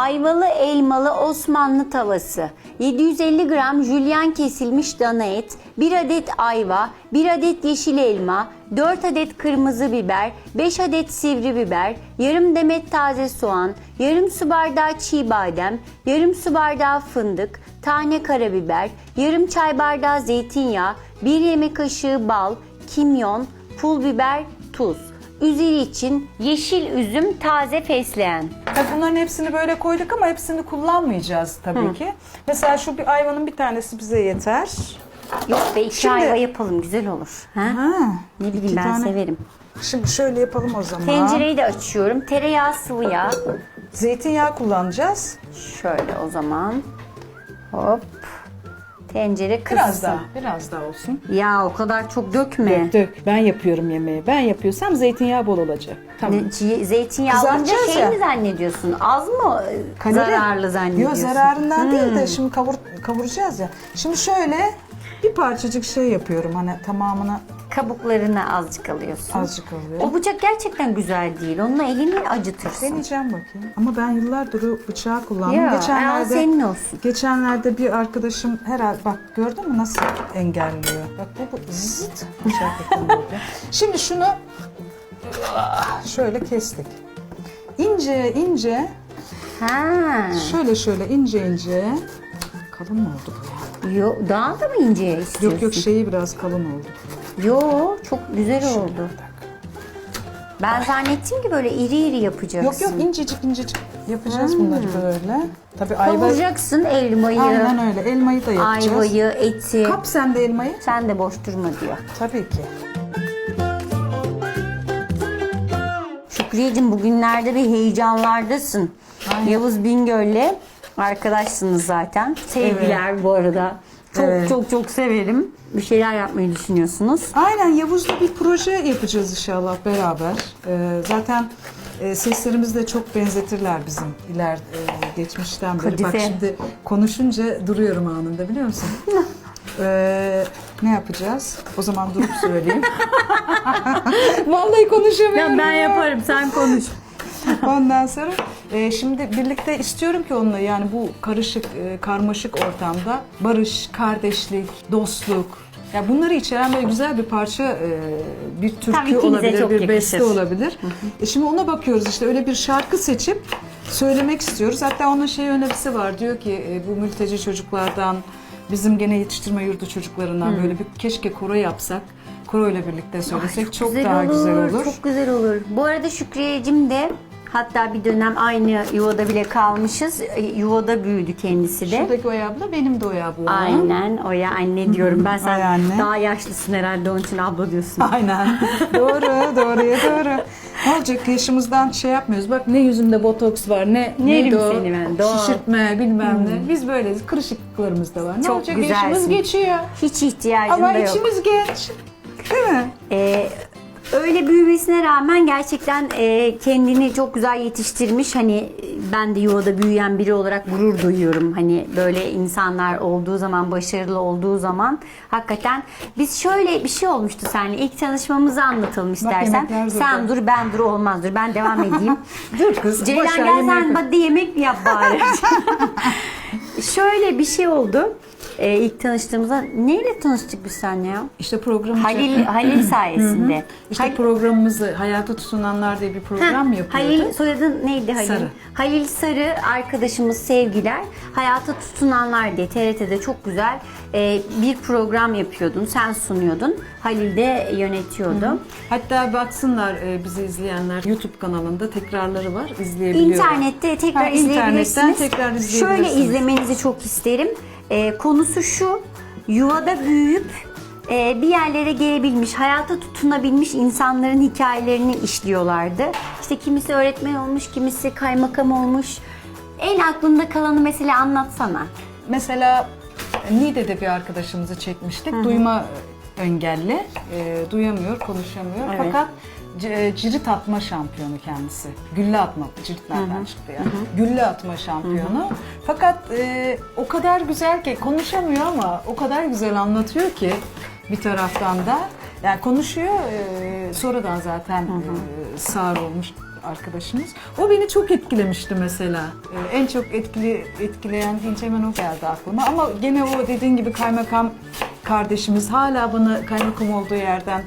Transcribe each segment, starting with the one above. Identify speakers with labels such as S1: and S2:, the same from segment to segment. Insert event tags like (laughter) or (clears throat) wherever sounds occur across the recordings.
S1: Ayvalı elmalı Osmanlı tavası. 750 gram jülyen kesilmiş dana et, 1 adet ayva, 1 adet yeşil elma, 4 adet kırmızı biber, 5 adet sivri biber, yarım demet taze soğan, yarım su bardağı çiğ badem, yarım su bardağı fındık, tane karabiber, yarım çay bardağı zeytinyağı, 1 yemek kaşığı bal, kimyon, pul biber, tuz. Üzeri için yeşil üzüm taze fesleğen.
S2: Tabii bunların hepsini böyle koyduk ama hepsini kullanmayacağız tabii ki. Mesela şu bir ayvanın bir tanesi bize yeter.
S1: Yok be iki
S2: Şimdi-
S1: ayva yapalım güzel olur. Ha?
S2: Ha,
S1: Ne bileyim ben
S2: tane.
S1: severim.
S2: Şimdi şöyle yapalım o zaman.
S1: Tencereyi de açıyorum. Tereyağı sıvı yağ.
S2: Zeytinyağı kullanacağız.
S1: Şöyle o zaman. Hop. Tencere kızsın.
S2: Biraz daha, biraz daha olsun.
S1: Ya o kadar çok dökme.
S2: Dök, ben yapıyorum yemeği. Ben yapıyorsam zeytinyağı bol olacak. Tamam.
S1: Ne, çiğ- zeytinyağı olunca
S2: Kızartacağız
S1: şey
S2: ya.
S1: mi zannediyorsun? Az mı e,
S2: Kalori.
S1: zararlı zannediyorsun?
S2: Yok zararından değil de şimdi kavur, kavuracağız ya. Şimdi şöyle bir parçacık şey yapıyorum hani tamamını
S1: Kabuklarını azıcık alıyorsun.
S2: azıcık alıyorum.
S1: O bıçak gerçekten güzel değil. Onunla elini acıtırsın.
S2: Deneyeceğim bakayım. Ama ben yıllardır o bıçağı kullandım.
S1: Ya,
S2: geçenlerde,
S1: senin olsun.
S2: Geçenlerde bir arkadaşım herhalde bak gördün mü nasıl engelliyor. Bak bu, bu zıt bıçak yapıyor. Şimdi şunu şöyle kestik. İnce ince
S1: Ha.
S2: şöyle şöyle ince ince kalın mı oldu bu ya?
S1: Yok, daha da mı ince istiyorsun?
S2: Yok yok şeyi biraz kalın oldu.
S1: Yo, çok güzel oldu. Ben zannettim ki böyle iri iri yapacaksın.
S2: Yok yok incecik incecik yapacağız bunları böyle. Tabii ayva
S1: Kavuracaksın elmayı,
S2: aynen öyle elmayı da yapacağız.
S1: ayvayı, eti.
S2: Kap sen de elmayı.
S1: Sen de boş durma diyor.
S2: Tabii ki.
S1: Şükriyeciğim bugünlerde bir heyecanlardasın. Yavuz Bingöl'le arkadaşsınız zaten. Sevgiler bu arada. Çok
S2: Evet.
S1: çok çok severim. Bir şeyler yapmayı düşünüyorsunuz.
S2: Aynen Yavuz'la bir proje yapacağız inşallah beraber. Ee, zaten e, seslerimizi de çok benzetirler bizim iler e, geçmişten beri. Bak
S1: Kadife.
S2: şimdi konuşunca duruyorum anında biliyor musun? (laughs) Ee, ne yapacağız? O zaman durup söyleyeyim. (laughs) Vallahi konuşamıyorum.
S1: sen konuş.
S2: Ondan sonra e, şimdi birlikte istiyorum ki onunla yani bu karışık, e, karmaşık ortamda barış, kardeşlik, dostluk, ya bunları içeren böyle güzel bir parça, e, bir türkü
S1: ikinize
S2: olabilir,
S1: çok
S2: bir
S1: yakışır.
S2: beste olabilir. E şimdi ona bakıyoruz işte öyle bir şarkı seçip söylemek istiyoruz. Hatta onun şey önerisi var diyor ki e, bu mülteci çocuklardan bizim gene yetiştirme yurdu çocuklarından böyle bir keşke koro yapsak. Koro ile birlikte söylesek çok, daha güzel olur.
S1: Çok güzel olur. Bu arada Şükriyeciğim de hatta bir dönem aynı yuvada bile kalmışız. E, Yuvada büyüdü kendisi de.
S2: Şuradaki Oya abla benim de Oya abla.
S1: Aynen Oya anne diyorum. Ben sen
S2: anne.
S1: daha yaşlısın herhalde onun için abla diyorsun.
S2: Aynen. doğru, doğruya doğru. Ne olacak yaşımızdan şey yapmıyoruz. Bak ne yüzümde botoks var, ne
S1: Yerim
S2: neydi o?
S1: seni ben, doğal.
S2: Şişirtme bilmem ne. Biz böyleyiz. Kırışıklıklarımız da var. Ne
S1: Çok
S2: olacak
S1: güzelsin.
S2: yaşımız geçiyor.
S1: Hiç ihtiyacın
S2: Ama
S1: da yok.
S2: içimiz genç. Değil mi?
S1: Ee, öyle büyümesine rağmen gerçekten e, kendini çok güzel yetiştirmiş. Hani ben de yuvada büyüyen biri olarak gurur duyuyorum. Hani böyle insanlar olduğu zaman, başarılı olduğu zaman hakikaten biz şöyle bir şey olmuştu seninle. İlk tanışmamızı anlatalım istersen. Sen dur, ben dur olmaz dur. Ben devam edeyim. (laughs)
S2: Dur kız.
S1: Ceylan gel sen hadi yemek yap bari. (laughs) Şöyle bir şey oldu. Ee, ilk tanıştığımızda neyle tanıştık biz seninle ya?
S2: İşte program
S1: Halil Halil (clears throat) sayesinde.
S2: İşte
S1: Hal-
S2: programımızı Hayata Tutunanlar diye bir program yapıyordu.
S1: Halil soyadın neydi Halil?
S2: Sarı.
S1: Halil Sarı arkadaşımız sevgiler. Hayata tutunanlar diye TRT'de çok güzel e, bir program yapıyordun. Sen sunuyordun. Halil de yönetiyordu.
S2: Hatta baksınlar e, bizi izleyenler YouTube kanalında tekrarları var. izleyebiliyorlar.
S1: İnternette tekrar
S2: Ha,
S1: izleyebilirsiniz.
S2: internetten tekrar izleyebilirsiniz.
S1: Şöyle izlemenizi çok isterim. Ee, konusu şu. Yuvada büyüyüp e, bir yerlere gelebilmiş, hayata tutunabilmiş insanların hikayelerini işliyorlardı. İşte kimisi öğretmen olmuş, kimisi kaymakam olmuş. En aklında kalanı mesela anlatsana.
S2: Mesela e, Niğde'de bir arkadaşımızı çekmiştik. Duyma engelli. E, duyamıyor, konuşamıyor.
S1: Evet.
S2: Fakat c- cirit atma şampiyonu kendisi. Gülle atma, cirit nereden çıktı yani. Gülle atma şampiyonu. Fakat e, o kadar güzel ki konuşamıyor ama o kadar güzel anlatıyor ki bir taraftan da. Yani konuşuyor, e, sonradan zaten e, sağır olmuş arkadaşımız. O beni çok etkilemişti mesela. Ee, en çok etkili etkileyen deyince hemen o geldi aklıma. Ama gene o dediğin gibi kaymakam kardeşimiz hala bana kaymakam olduğu yerden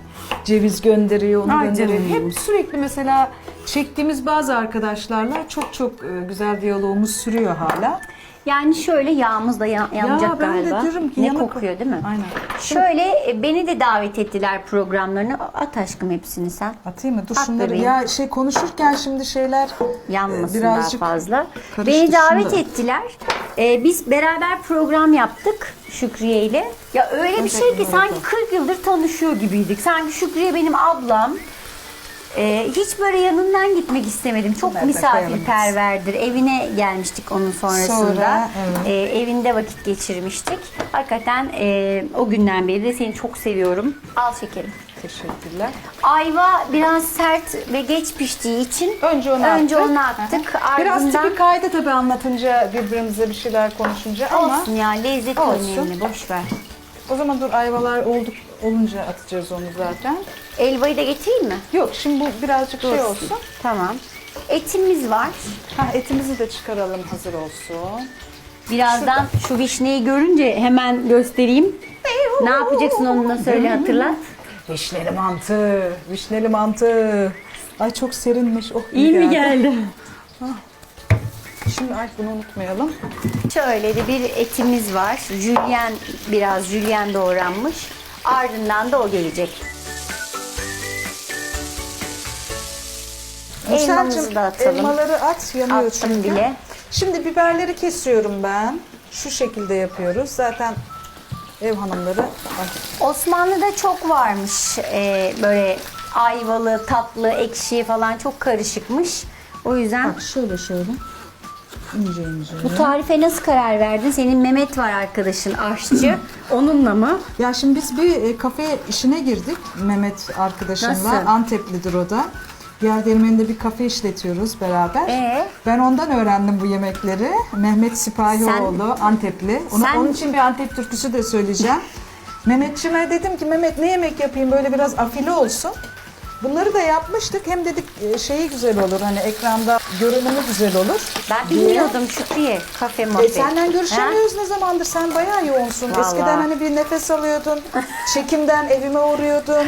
S2: ceviz gönderiyor, onu
S1: Ay
S2: gönderiyor.
S1: canım.
S2: Hep sürekli mesela çektiğimiz bazı arkadaşlarla çok çok e, güzel diyalogumuz sürüyor hala.
S1: Yani şöyle yağımız da ya- yanacak
S2: ben de
S1: galiba.
S2: diyorum ki
S1: ne
S2: yanık-
S1: kokuyor değil mi?
S2: Aynen.
S1: Şöyle e, beni de davet ettiler programlarına. At aşkım hepsini sen.
S2: Atayım mı? Dur
S1: At
S2: şunları.
S1: bebeğim.
S2: Ya şey konuşurken şimdi şeyler
S1: Yanmasın
S2: e, birazcık
S1: daha fazla.
S2: karıştı
S1: Beni davet
S2: da.
S1: ettiler. Ee, biz beraber program yaptık Şükriye ile. Ya öyle bir şey ki sanki 40 yıldır tanışıyor gibiydik. Sanki Şükriye benim ablam. Ee, hiç böyle yanından gitmek istemedim. Çok misafirperverdir. Evine gelmiştik onun sonrasında.
S2: Sonra, evet.
S1: Ee, evinde vakit geçirmiştik. Hakikaten e, o günden beri de seni çok seviyorum. Al şekerim.
S2: Teşekkürler.
S1: Ayva biraz sert ve geç piştiği için
S2: Önce onu
S1: önce
S2: attık.
S1: onu attık.
S2: Biraz
S1: Ardından
S2: tipi kaydı tabii anlatınca birbirimize bir şeyler konuşunca ama
S1: olsun ya lezzet
S2: Olsun.
S1: önemli. Boş ver.
S2: o zaman dur ayvalar olduk olunca atacağız onu zaten.
S1: Elvayı da getireyim mi?
S2: Yok şimdi bu birazcık şey
S1: Dursun.
S2: olsun.
S1: Tamam. Etimiz var.
S2: Ha, etimizi de çıkaralım hazır olsun.
S1: Birazdan şu vişneyi görünce hemen göstereyim. Ne yapacaksın onunla söyle hatırlat.
S2: Vişneli mantı, vişneli mantı. Ay çok serinmiş. Oh,
S1: İyi mi geldi?
S2: Şimdi ay bunu unutmayalım.
S1: Şöyle de bir etimiz var. Jülyen biraz jülyen doğranmış. Ardından da o gelecek. Elmamızı da atalım.
S2: Elmaları at yanıyor
S1: Attım
S2: çünkü.
S1: bile.
S2: Şimdi biberleri kesiyorum ben. Şu şekilde yapıyoruz. Zaten ev hanımları ay,
S1: Osmanlı'da çok varmış ee, böyle ayvalı, tatlı, ekşi falan çok karışıkmış. O yüzden
S2: bak şöyle şöyle ince ince.
S1: bu tarife nasıl karar verdin? Senin Mehmet var arkadaşın aşçı. (laughs) Onunla mı?
S2: Ya şimdi biz bir e, kafe işine girdik Mehmet arkadaşımla.
S1: Nasıl?
S2: Anteplidir o da. Yerdirmen'de bir kafe işletiyoruz beraber.
S1: Ee?
S2: Ben ondan öğrendim bu yemekleri. Mehmet Sipahioğlu, Antepli. Onu,
S1: Sen-
S2: Onun için bir Antep türküsü de söyleyeceğim. (laughs) Mehmetçime dedim ki Mehmet ne yemek yapayım böyle biraz afili olsun. Bunları da yapmıştık. Hem dedik e, şeyi güzel olur hani ekranda görünümü güzel olur.
S1: Ben
S2: diye.
S1: bilmiyordum Şükriye kafe
S2: E
S1: muhabbet.
S2: senden
S1: Ha?
S2: görüşemiyoruz ne zamandır? Sen bayağı yoğunsun.
S1: Vallahi.
S2: Eskiden hani bir nefes alıyordun. (laughs) Çekimden evime uğruyordun.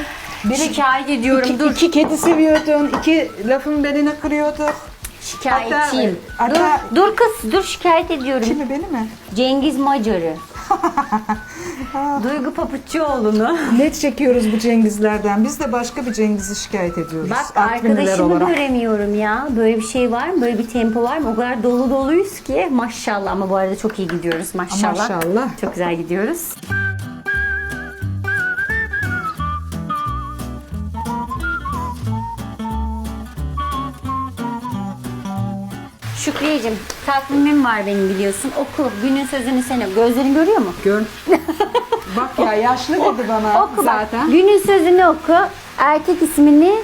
S1: Bir şikayet ediyorum
S2: İki,
S1: dur.
S2: iki kedi seviyordun. iki lafın beline kırıyorduk.
S1: Şikayetçiyim.
S2: Hatta- hatta-
S1: dur, dur kız dur şikayet ediyorum.
S2: Kimi beni mi?
S1: Cengiz Macar'ı. (laughs) Duygu Papuççuoğlu'nu.
S2: Net çekiyoruz bu Cengizlerden. Biz de başka bir Cengiz'i şikayet ediyoruz.
S1: Bak
S2: Artvinliler
S1: arkadaşımı
S2: olarak.
S1: göremiyorum ya. Böyle bir şey var mı? Böyle bir tempo var mı? O kadar dolu doluyuz ki maşallah ama bu arada çok iyi gidiyoruz maşallah.
S2: Maşallah.
S1: Çok güzel gidiyoruz. Şükriyeciğim takvimim var benim biliyorsun. Oku. Günün sözünü sen oku. Gözlerin görüyor mu?
S2: Gör. (laughs) Bak ya yaşlı dedi bana
S1: Oku bak.
S2: zaten.
S1: Günün sözünü oku. Erkek ismini,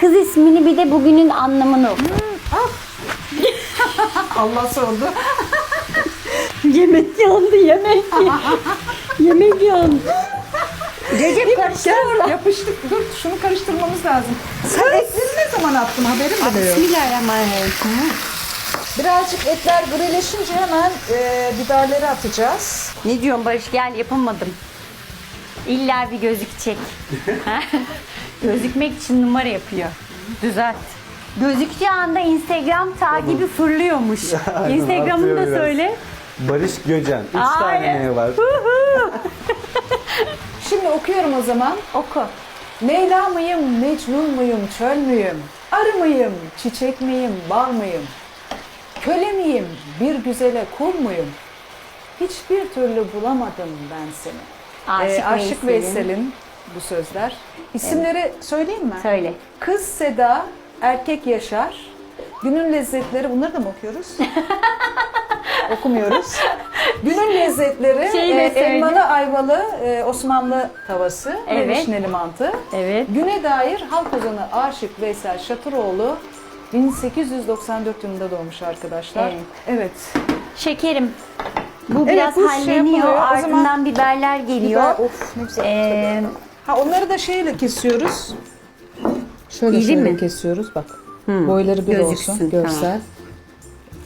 S1: kız ismini bir de bugünün anlamını oku. (laughs)
S2: Allah sordu. (laughs)
S1: Yemek yandı yemek. yemek yandı. Recep karıştırma.
S2: Yapıştık. Dur şunu karıştırmamız lazım. Sen ne zaman attın haberim bile yok.
S1: Bismillahirrahmanirrahim.
S2: Birazcık etler grileşince hemen e, biberleri atacağız.
S1: Ne diyorsun Barış gel yapamadım. İlla bir gözükecek. (laughs) Gözükmek için numara yapıyor. Düzelt. Gözüktüğü anda Instagram takibi fırlıyormuş. (laughs)
S3: Aynen,
S1: Instagram'ını da
S3: artıyor biraz.
S1: söyle.
S3: Barış Göcen. Üç tane
S1: Aynen.
S3: ne var?
S2: Şimdi okuyorum o zaman.
S1: Oku.
S2: Leyla mıyım, Mecnun muyum, çöl müyüm? Arı mıyım, çiçek miyim, bal mıyım? Köle miyim, bir güzele kul muyum? Hiçbir türlü bulamadım ben seni.
S1: Aşık
S2: Ee, Aşık
S1: Veysel'in.
S2: Bu sözler. İsimleri söyleyeyim mi?
S1: Söyle.
S2: Kız Seda, erkek Yaşar. Günün lezzetleri, bunları da mı okuyoruz? (laughs) Okumuyoruz. Günün lezzetleri,
S1: Şeyi
S2: e, elmalı ayvalı e, Osmanlı tavası
S1: Evet.
S2: ve vişneli mantı.
S1: Evet.
S2: Güne dair halk ozanı Aşık Veysel Şatıroğlu 1894 yılında doğmuş arkadaşlar.
S1: Evet.
S2: Evet.
S1: Şekerim. Bu
S2: Evet,
S1: biraz
S2: bu şey
S1: halleniyor.
S2: O
S1: Ardından
S2: zaman-
S1: biberler geliyor.
S2: Biber, of ne güzel.
S1: Ee,
S2: Ha onları da şeyle kesiyoruz. Şöyle
S1: İri
S2: şöyle
S1: mi?
S2: kesiyoruz bak. Boyları bir
S1: Gözüksün,
S2: olsun görsel.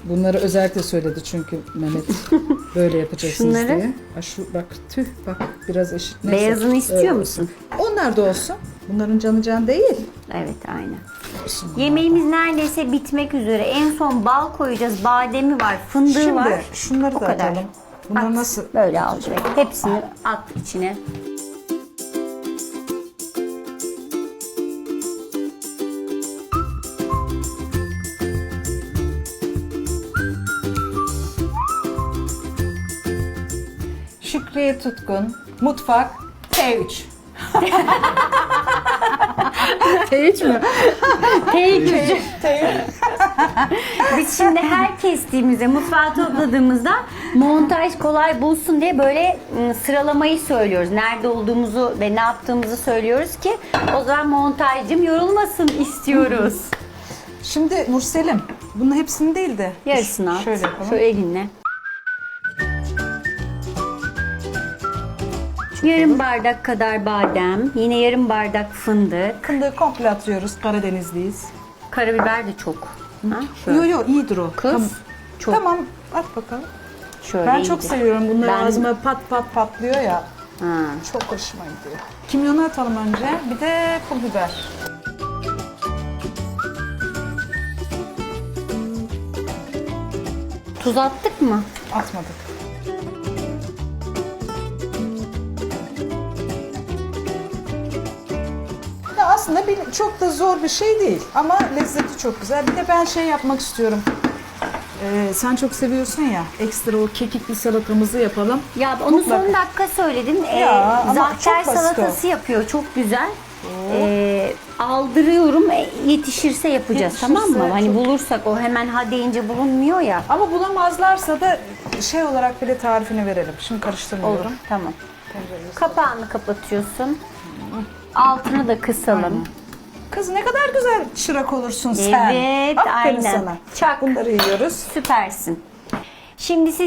S2: Bunları özellikle söyledi çünkü Mehmet (laughs) böyle yapacaksınız
S1: Şunları?
S2: diye. Ha şu bak tüh bak biraz eşit. Neyse,
S1: Beyazını istiyor
S2: öyle
S1: musun?
S2: Onlar da olsun. Bunların canı can değil.
S1: Evet aynen.
S2: Olsun.
S1: Yemeğimiz neredeyse bitmek üzere. En son bal koyacağız. Bademi var, fındığı
S2: Şimdi
S1: var.
S2: şunları
S1: O
S2: da
S1: kadar.
S2: atalım. Bunlar
S1: At,
S2: nasıl?
S1: Böyle al direkt. Hepsini at içine.
S2: Şükriye Tutkun, Mutfak, T3. (laughs) T3 mü?
S1: T3. Biz şimdi her kestiğimizde, mutfağı topladığımızda montaj kolay bulsun diye böyle ım, sıralamayı söylüyoruz. Nerede olduğumuzu ve ne yaptığımızı söylüyoruz ki o zaman montajcım yorulmasın istiyoruz.
S2: Şimdi Nurselim, bunun hepsini değil de
S1: Yarısını at.
S2: şöyle yapalım.
S1: Şöyle elinle. Yarım bardak kadar badem, yine yarım bardak fındık,
S2: Fındığı komple atıyoruz. Karadenizliyiz.
S1: karabiber de çok. Ha, şöyle.
S2: Yo yo iyidir o.
S1: Kız,
S2: Tamam.
S1: çok.
S2: Tamam at bakalım.
S1: Şöyle
S2: Ben çok
S1: iyidir.
S2: seviyorum bunları
S1: Ben-
S2: ağzıma pat pat patlıyor ya.
S1: Ha.
S2: Çok hoşuma gidiyor. Kimyonu atalım önce. Bir de pul biber.
S1: Tuz attık mı?
S2: Atmadık. Aslında bir, çok da zor bir şey değil ama lezzeti çok güzel. Bir de ben şey yapmak istiyorum. Ee, sen çok seviyorsun ya ekstra o kekikli salatamızı yapalım.
S1: Ya onu
S2: Mutlaka.
S1: son dakika söyledin. Ee,
S2: Ya, ama
S1: zahter
S2: çok basit o.
S1: salatası yapıyor. Çok güzel. Ee, aldırıyorum. E, Yetişirse yapacağız
S2: Yetişirse
S1: tamam mı? Hani
S2: çok-
S1: bulursak o hemen ha deyince bulunmuyor ya.
S2: Ama bulamazlarsa da şey olarak bile tarifini verelim. Şimdi
S1: Olur.
S2: karıştırmıyorum.
S1: Tamam.
S2: Tencereyi-
S1: Kapağını kapatıyorsun. Altını da kısalım.
S2: Kız ne kadar güzel çırak olursun sen.
S1: Evet,
S2: Aferin
S1: aynen.
S2: sana.
S1: Çak.
S2: Bunları yiyoruz.
S1: Süpersin. Şimdi siz